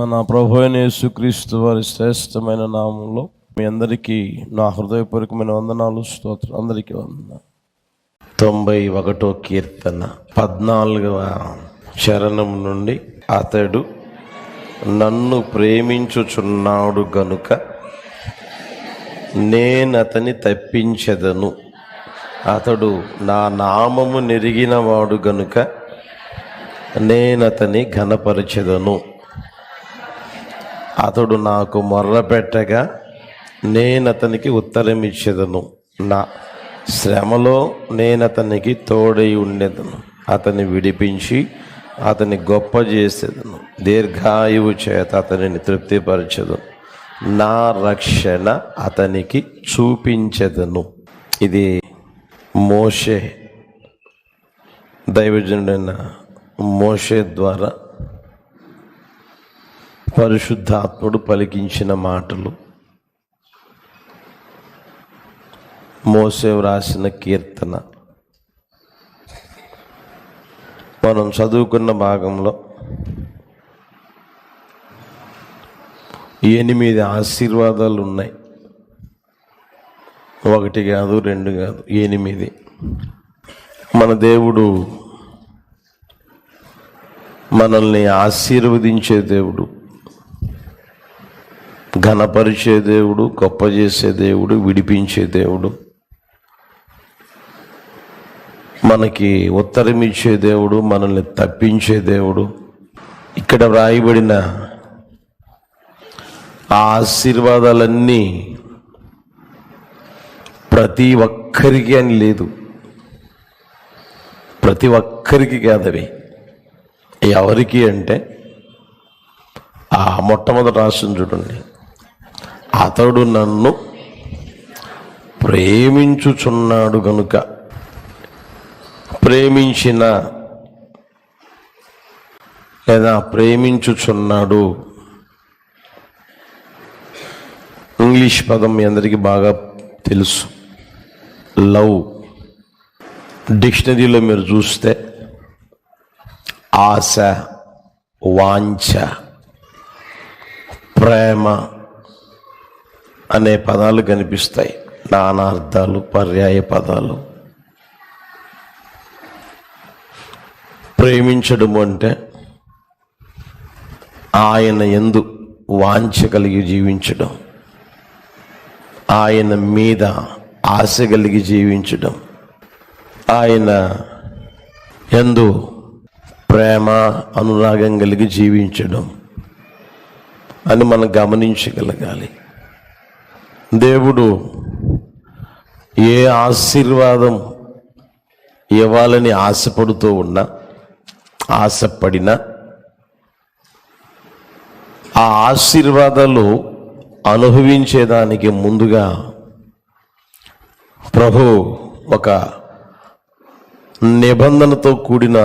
మన ప్రభు అయిన యేసుక్రీస్తు వారి శ్రేష్టమైన నామంలో మీ అందరికీ నా హృదయపూర్వకమైన వందనాలు స్తోత్రం అందరికీ వందన తొంభై ఒకటో కీర్తన పద్నాలుగవ చరణం నుండి అతడు నన్ను ప్రేమించుచున్నాడు గనుక నేనతని తప్పించెదను. అతడు నా నామము నెరిగినవాడు గనుక నేనతని ఘనపరచెదను. అతడు నాకు మొర్రపెట్టగా నేనతనికి ఉత్తరం ఇచ్చేదను. నా శ్రమలో నేను అతనికి తోడై ఉండేదను. అతన్ని విడిపించి అతని గొప్ప చేసేదను. దీర్ఘాయువు చేత అతనిని తృప్తిపరచదు నా రక్షణ అతనికి చూపించెదను. ఇది మోషే దైవజనుడైన మోషే ద్వారా పరిశుద్ధాత్ముడు పలికించిన మాటలు. మోసే వ్రాసిన కీర్తన. మనం చదువుకున్న భాగంలో ఎనిమిది ఆశీర్వాదాలు ఉన్నాయి. ఒకటి కాదు రెండు కాదు ఎనిమిది. మన దేవుడు మనల్ని ఆశీర్వదించే దేవుడు. ఘనపరిచే దేవుడు గొప్ప చేసే దేవుడు విడిపించే దేవుడు. మనకి ఉత్తరం ఇచ్చే దేవుడు మనల్ని తప్పించే దేవుడు. ఇక్కడ వ్రాయబడిన ఆ ఆశీర్వాదాలన్నీ ప్రతి ఒక్కరికి అని లేదు. ప్రతి ఒక్కరికి కాదవి ఎవరికి అంటే ఆ మొట్టమొదటి రాష్ట్రం చూడండి. అతడు నన్ను ప్రేమించుచున్నాడు గనుక. ప్రేమించిన లేదా ప్రేమించుచున్నాడు. ఇంగ్లీష్ పదం మీ అందరికీ బాగా తెలుసు. లవ్. డిక్షనరీలో మీరు చూస్తే ఆశ వాంఛ ప్రేమ అనే పదాలు కనిపిస్తాయి. నానార్థాలు పర్యాయ పదాలు. ప్రేమించడం అంటే ఆయన ఎందు వాంఛ కలిగి జీవించడం. ఆయన మీద ఆశ కలిగి జీవించడం. ఆయన ఎందు ప్రేమ అనురాగం కలిగి జీవించడం. అని మనం గమనించగలగాలి. దేవుడు ఏ ఆశీర్వాదం ఇవ్వాలని ఆశపడుతూ ఉన్నా ఆశపడినా ఆ ఆశీర్వాదాలు అనుభవించేదానికి ముందుగా ప్రభు ఒక నిబంధనతో కూడిన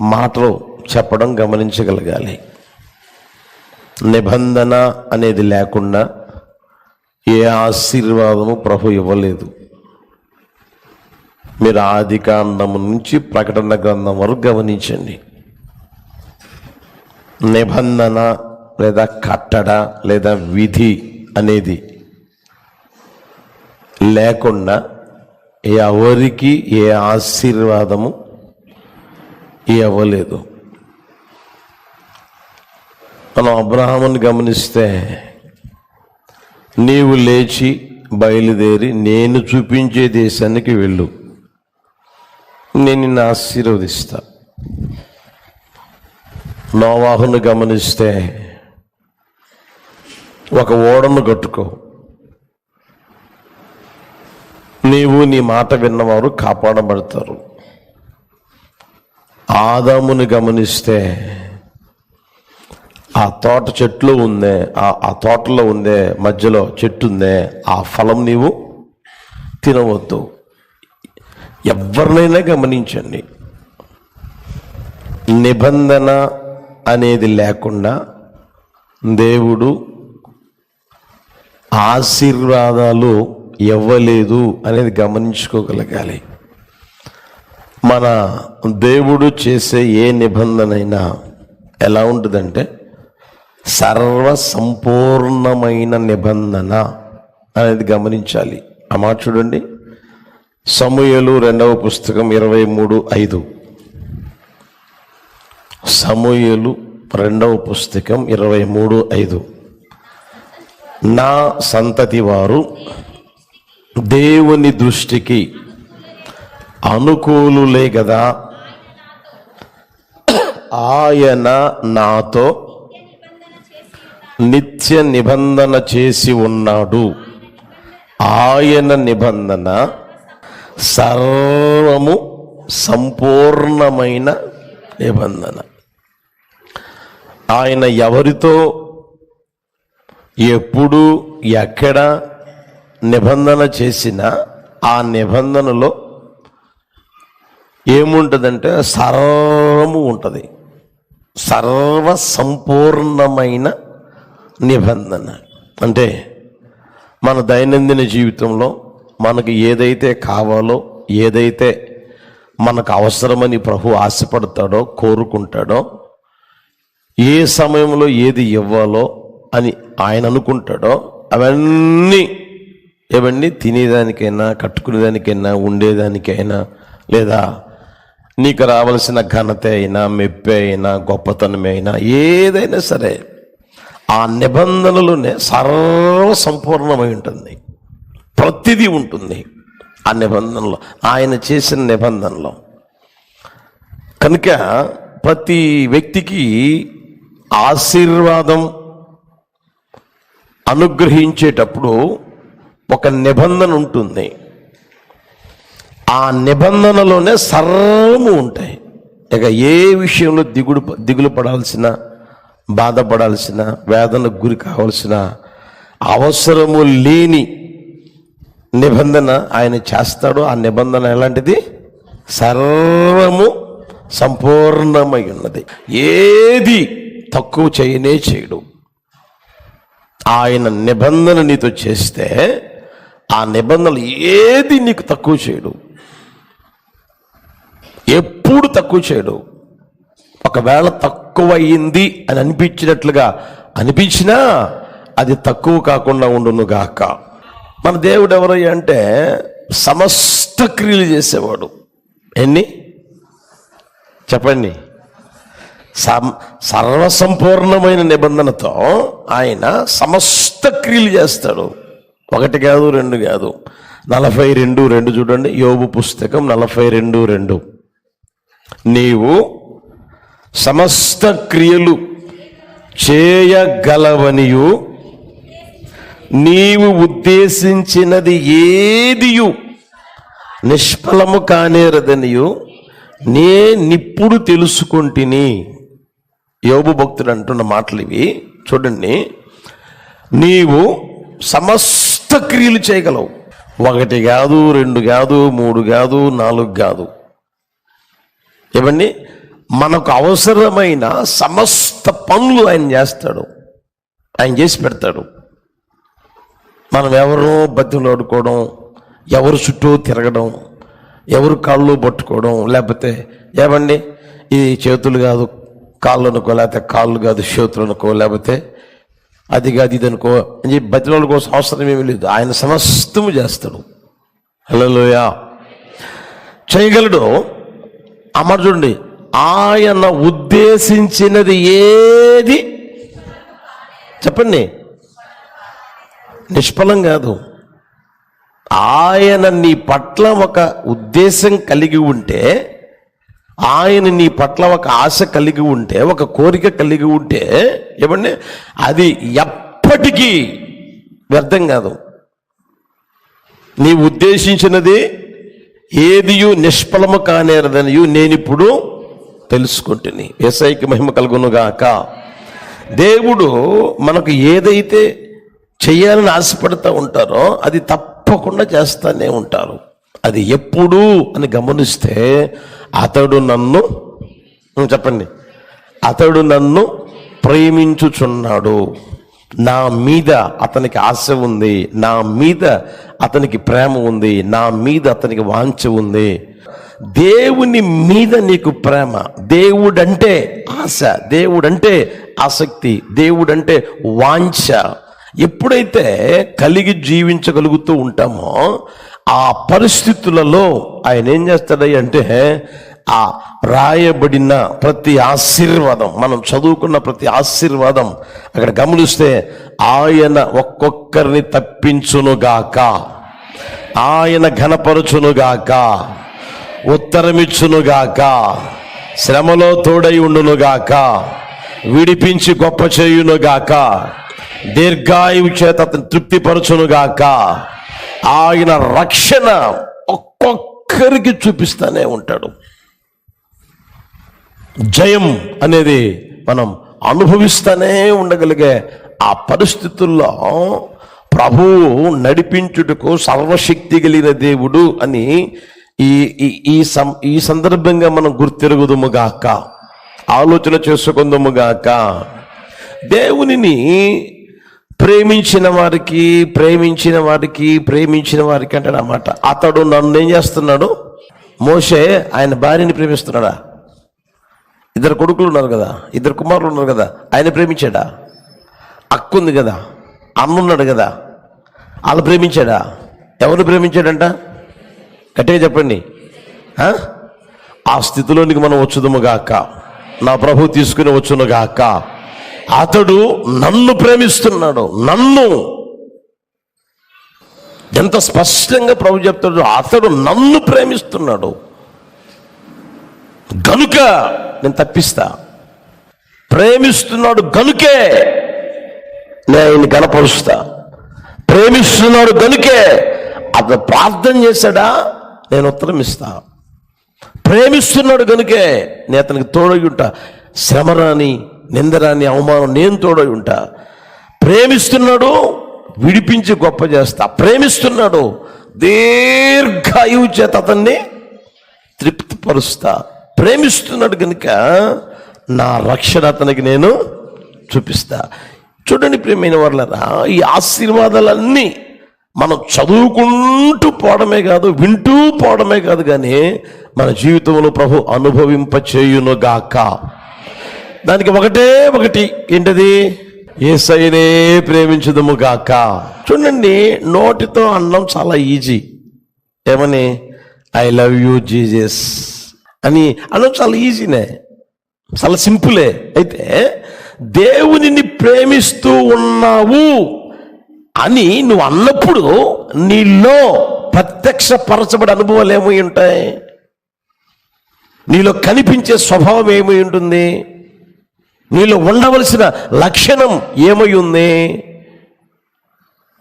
మాటలు చెప్పడం గమనించగలగాలి. నిబంధన అనేది లేకుండా ఏ ఆశీర్వాదము ప్రభు ఇవ్వలేదు. మీరు ఆది కాండము నుంచి ప్రకటన గ్రంథం వరకు గమనించండి. నిబంధన లేదా కట్టడ లేదా విధి అనేది లేకుండా ఎవరికి ఏ ఆశీర్వాదము ఇవ్వలేదు. మనం అబ్రహాముని గమనిస్తే నీవు లేచి బయలుదేరి నేను చూపించే దేశానికి వెళ్ళు. నేను నిన్ను ఆశీర్వదిస్తా. నోవాహును గమనిస్తే ఒక ఓడను కట్టుకో. నీవు నీ మాట విన్నవారు కాపాడబడతారు. ఆదాముని గమనిస్తే ఆ తోట చెట్లు ఉందే ఆ ఆ తోటలో ఉందే మధ్యలో చెట్టు ఉందే ఆ ఫలం నీవు తినవద్దు. ఎవరినైనా గమనించండి. నిబంధన అనేది లేకుండా దేవుడు ఆశీర్వాదాలు ఇవ్వలేదు అనేది గమనించుకోగలగాలి. మన దేవుడు చేసే ఏ నిబంధన అయినా ఎలా ఉంటుందంటే సర్వ సంపూర్ణమైన నిబంధన అనేది గమనించాలి. ఆ మాట చూడండి. సమూయలు రెండవ పుస్తకం ఇరవై మూడు ఐదు. సమూయలు రెండవ పుస్తకం ఇరవై మూడు ఐదు. నా సంతతి వారు దేవుని దృష్టికి అనుకూలులే కదా ఆయన నాతో నిత్య నిబంధన చేసి ఉన్నాడు. ఆయన నిబంధన సర్వము సంపూర్ణమైన నిబంధన. ఆయన ఎవరితో ఎప్పుడు ఎక్కడ నిబంధన చేసినా ఆ నిబంధనలో ఏముంటుందంటే సర్వము ఉంటుంది. సర్వ సంపూర్ణమైన నిబంధన. అంటే మన దైనందిన జీవితంలో మనకు ఏదైతే కావాలో ఏదైతే మనకు అవసరమని ప్రభు ఆశపడతాడో కోరుకుంటాడో ఏ సమయంలో ఏది ఇవ్వాలో అని ఆయన అనుకుంటాడో అవన్నీ ఇవన్నీ తినేదానికైనా కట్టుకునేదానికైనా ఉండేదానికైనా లేదా నీకు రావాల్సిన ఘనత అయినా మెప్పే అయినా గొప్పతనమే అయినా ఏదైనా సరే ఆ నిబంధనలోనే సర్వసంపూర్ణమై ఉంటుంది. ప్రతిదీ ఉంటుంది ఆ నిబంధనలో. ఆయన చేసిన నిబంధనలో. కనుక ప్రతి వ్యక్తికి ఆశీర్వాదం అనుగ్రహించేటప్పుడు ఒక నిబంధన ఉంటుంది. ఆ నిబంధనలోనే సర్వము ఉంటాయి. ఇక ఏ విషయంలో దిగుడు దిగులు పడాల్సిన బాధపడాల్సిన వేదనకు గురి కావాల్సిన అవసరము లేని నిబంధన ఆయన చేస్తాడు. ఆ నిబంధన ఎలాంటిది? సర్వము సంపూర్ణమై ఉన్నది. ఏది తక్కువ చేయనే చేయడు. ఆయన నిబంధన నీతో చేస్తే ఆ నిబంధనలు ఏది నీకు తక్కువ చేయడు. ఎప్పుడు తక్కువ చేయడు. ఒకవేళ తక్కువ అయింది అని అనిపించినట్లుగా అనిపించినా అది తక్కువ కాకుండా ఉండును గాక. మన దేవుడు ఎవరయ్యా అంటే సమస్త క్రియలు చేసేవాడు. ఎన్ని? చెప్పండి. సం సర్వసంపూర్ణమైన నిబంధనతో ఆయన సమస్త క్రియలు చేస్తాడు. ఒకటి కాదు రెండు కాదు. నలభై రెండు రెండు చూడండి. యోగు పుస్తకం నలభై రెండు రెండు. నీవు సమస్త క్రియలు చేయగలవనియు. నీవు ఉద్దేశించినది ఏదియు నిష్ఫలము కానేరదనియు. నేనిప్పుడు తెలుసుకుంటుని. యోబు భక్తుడు అంటున్న మాటలు ఇవి. చూడండి. నీవు సమస్త క్రియలు చేయగలవు. ఒకటి కాదు రెండు కాదు మూడు కాదు నాలుగు కాదు. ఇవన్నీ మనకు అవసరమైన సమస్త పనులు ఆయన చేస్తాడు. ఆయన చేసి పెడతాడు. మనం ఎవరో బతిలాడుకోవడం ఎవరు చుట్టూ తిరగడం ఎవరు కాళ్ళు పట్టుకోవడం లేకపోతే ఏమండి? ఇది చేతులు కాదు కాళ్ళు అనుకో లేకపోతే కాళ్ళు కాదు చేతులు అనుకో లేకపోతే అది కాదు ఇది అనుకో అని చెప్పి బతిలోళ్ళ కోసం అవసరం ఏమీ లేదు. ఆయన సమస్తము చేస్తాడు. హలోయా చేయగలడు. అమర్ చూడండి. ఆయన ఉద్దేశించినది ఏది? చెప్పండి. నిష్ఫలం కాదు. ఆయన నీ పట్ల ఒక ఉద్దేశం కలిగి ఉంటే ఆయన నీ పట్ల ఒక ఆశ కలిగి ఉంటే ఒక కోరిక కలిగి ఉంటే ఏమండి? అది ఎప్పటికీ వ్యర్థం కాదు. నీ ఉద్దేశించినది ఏదియు నిష్ఫలము కానేరదనియు నేనిప్పుడు తెలుసుకుంటుని. ఎస్ఐకి మహిమ కలుగునుగాక. దేవుడు మనకు ఏదైతే చేయాలని ఆశపడుతూ ఉంటారో అది తప్పకుండా చేస్తూనే ఉంటారు. అది ఎప్పుడు అని గమనిస్తే అతడు నన్ను చెప్పండి. అతడు నన్ను ప్రేమించుచున్నాడు. నా మీద అతనికి ఆశ ఉంది. నా మీద అతనికి ప్రేమ ఉంది. నా మీద అతనికి వాంఛ ఉంది. దేవుని మీద నీకు ప్రేమ దేవుడంటే ఆశ దేవుడంటే ఆసక్తి దేవుడంటే వాంఛ. ఎప్పుడైతే కలిగి జీవించగలుగుతూ ఉంటామో ఆ పరిస్థితులలో ఆయన ఏం చేస్తాడయ్య అంటే ఆ రాయబడిన ప్రతి ఆశీర్వాదం మనం చదువుకున్న ప్రతి ఆశీర్వాదం అక్కడ గమనిస్తే ఆయన ఒక్కొక్కరిని తప్పించునుగాక. ఆయన ఘనపరచునుగాక. ఉత్తరమిచ్చునుగాక. శ్రమలో తోడై ఉండునుగాక. విడిపించి గొప్ప చేయునుగాక. దీర్ఘాయువు చేత అతను తృప్తిపరచునుగాక. ఆయన రక్షణ ఒక్కొక్కరికి చూపిస్తూనే ఉంటాడు. జయం అనేది మనం అనుభవిస్తూనే ఉండగలిగే ఆ పరిస్థితుల్లో ప్రభువు నడిపించుటకు సర్వశక్తి కలిగిన దేవుడు అని ఈ ఈ- ఈ సం ఈ సందర్భంగా మనం గుర్తిరుగుదుముగాక ఆలోచన చేసుకుందుముగాక దేవునిని ప్రేమించిన వారికి ప్రేమించిన వారికి ప్రేమించిన వారికి అంటాడు అన్నమాట అతడు నన్ను ఏం చేస్తున్నాడు? మోషే ఆయన భార్యని ప్రేమిస్తున్నాడా? ఇద్దరు కొడుకులు ఉన్నారు కదా? ఇద్దరు కుమారులు ఉన్నారు కదా? ఆయన ప్రేమించాడా? అక్కు ఉంది కదా? అన్నున్నాడు కదా? వాళ్ళు ప్రేమించాడా? ఎవరు ప్రేమించాడంట? గట్టిగా చెప్పండి. ఆ? స్థితిలోనికి మనం వచ్చుదము గాక. నా ప్రభు తీసుకుని వచ్చును గాక. అతడు నన్ను ప్రేమిస్తున్నాడు. నన్ను. ఎంత స్పష్టంగా ప్రభు చెప్తాడు. అతడు నన్ను ప్రేమిస్తున్నాడు. గనుక నేను తప్పిస్తా. ప్రేమిస్తున్నాడు గనుకే నేను ఆయన్ని గనపరుస్తా ప్రేమిస్తున్నాడు గనుకే అతను ప్రార్థన చేశాడా? నేను ఉత్తరం ఇస్తా. ప్రేమిస్తున్నాడు కనుకే నేను అతనికి తోడై ఉంటా. శ్రమరాని నిందరాని అవమానం నేను తోడై ఉంటా. ప్రేమిస్తున్నాడు విడిపించి గొప్ప చేస్తా. ప్రేమిస్తున్నాడు దీర్ఘాయువు చేత అతన్ని తృప్తిపరుస్తా. ప్రేమిస్తున్నాడు కనుక నా రక్షణ అతనికి నేను చూపిస్తా. చూడండి ప్రేమైన వాళ్ళరా ఈ ఆశీర్వాదాలన్నీ మనం చదువుకుంటూ పోవడమే కాదు వింటూ పోవడమే కాదు కానీ మన జీవితంలో ప్రభు అనుభవింప చేయునుగాక దానికి ఒకటే ఒకటి ఏంటది? ఏసైనే ప్రేమించదము గాక చూడండి నోటితో అనడం చాలా ఈజీ. ఏమని? ఐ లవ్ యూ జీజస్ అని అనడం చాలా ఈజీనే. చాలా సింపులే. అయితే దేవునిని ప్రేమిస్తూ ఉన్నావు. అని నువ్వు అన్నప్పుడు నీలో ప్రత్యక్ష పరచబడి అనుభవాలు ఏమై ఉంటాయి? నీలో కనిపించే స్వభావం ఏమై ఉంటుంది? నీలో ఉండవలసిన లక్షణం ఏమై ఉంది?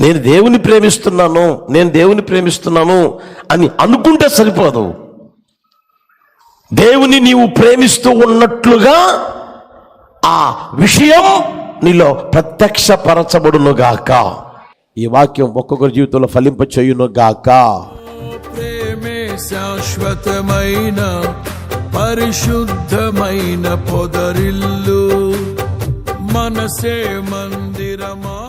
నేను దేవుని ప్రేమిస్తున్నాను నేను దేవుని ప్రేమిస్తున్నాను అని అనుకుంటే సరిపోదు. దేవుని నీవు ప్రేమిస్తూ ఉన్నట్లుగా ఆ విషయం నీలో ప్రత్యక్షపరచబడునుగాక. ఈ వాక్యం ఒక్కొక్కరి జీవితంలో ఫలింప చేయునుగాక. ప్రేమే శాశ్వతమైన పరిశుద్ధమైన పొదరిల్లు. మనసే మందిరమా?